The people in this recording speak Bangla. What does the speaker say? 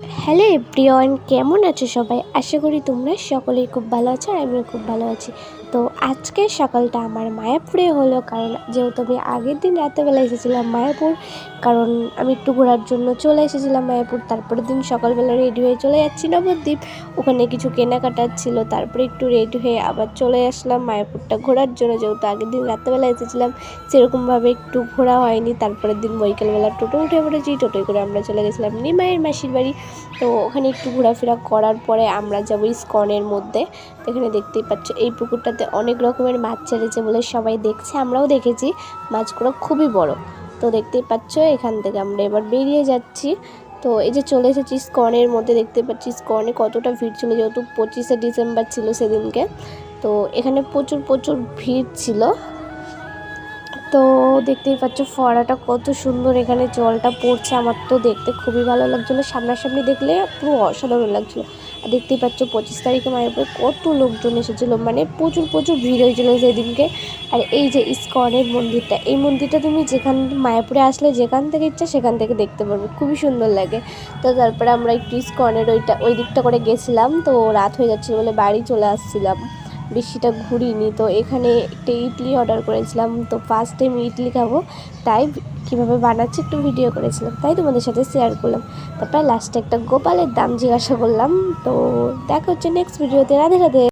হ্যালো এভরিওয়ান, কেমন আছো সবাই? আশা করি তোমরা সকলেই খুব ভালো আছো আর আমিও খুব ভালো আছি। তো আজকের সকালটা আমার মায়াপুরে হলো কারণ যেহেতু আমি আগের দিন রাতেবেলা এসেছিলাম মায়াপুর, কারণ আমি একটু ঘোরার জন্য চলে এসেছিলাম মায়াপুর। তারপরের দিন সকালবেলা রেডি হয়ে চলে যাচ্ছি নবদ্বীপ। ওখানে কিছু কেনাকাটার ছিল, তারপরে একটু রেডি হয়ে আবার চলে আসলাম মায়াপুরটা ঘোরার জন্য। যেহেতু আগের দিন রাতেবেলা এসেছিলাম, সেরকমভাবে একটু ঘোরা হয়নি। তারপরের দিন বৈকালবেলা টোটো উঠে পড়েছি, টোটোয় করে আমরা চলে গেছিলাম নিমাইয়ের মাসির বাড়ি। তো ওখানে একটু ঘোরাফেরা করার পরে আমরা যাব ইস্কনের মধ্যে। এখানে দেখতেই পাচ্ছ, এই পুকুরটাতে অনেক রকমের মাছ ছেড়েছে বলে সবাই দেখছে, আমরাও দেখেছি। মাছগুলো খুবই বড়। তো দেখতেই পাচ্ছ, এখান থেকে আমরা এবার বেরিয়ে যাচ্ছি। তো এই যে চলে এসেছি স্কনের মধ্যে দেখতে পাচ্ছি স্কনে কতটা ভিড় ছিল, যেহেতু পঁচিশে ডিসেম্বর ছিল সেদিনকে। তো এখানে প্রচুর প্রচুর ভিড় ছিল। তো দেখতেই পাচ্ছ ফোয়ারাটা কত সুন্দর এখানে জলটা পড়ছে, আমার তো দেখতে খুবই ভালো লাগছিল। সামনাসামনি দেখলে পুরো অসাধারণ লাগছিল। আর দেখতেই পাচ্ছ পঁচিশ তারিখে মায়ের পরে কত লোকজন এসেছিল মানে প্রচুর প্রচুর ভিড় হয়েছিল সেদিনকে। আর এই যে ইস্কনের মন্দিরটা, এই মন্দিরটা তুমি যেখান, মায়াপুরে আসলে যেখান থেকে ইচ্ছা সেখান থেকে দেখতে পারবে, খুবই সুন্দর লাগে। তো তারপরে আমরা একটু ইস্কনের ওইটা, ওই দিকটা করে গেছিলাম, তো রাত হয়ে যাচ্ছিল বলে বাড়ি চলে আসছিলাম। বেশিটা ঘুরিনি। তো এখানে একটা ইডলি অর্ডার করেছিলাম। তো ফার্স্ট টাইম ইডলি খাব। তাই কীভাবে বানাচ্ছি একটু ভিডিও করেছিলাম। তাই তোমাদের সাথে শেয়ার করলাম। তারপরে লাস্টে একটা গোপালের দাম জিজ্ঞাসা করলাম। তো দেখা হচ্ছে নেক্সট ভিডিওতে রাধে রাধে।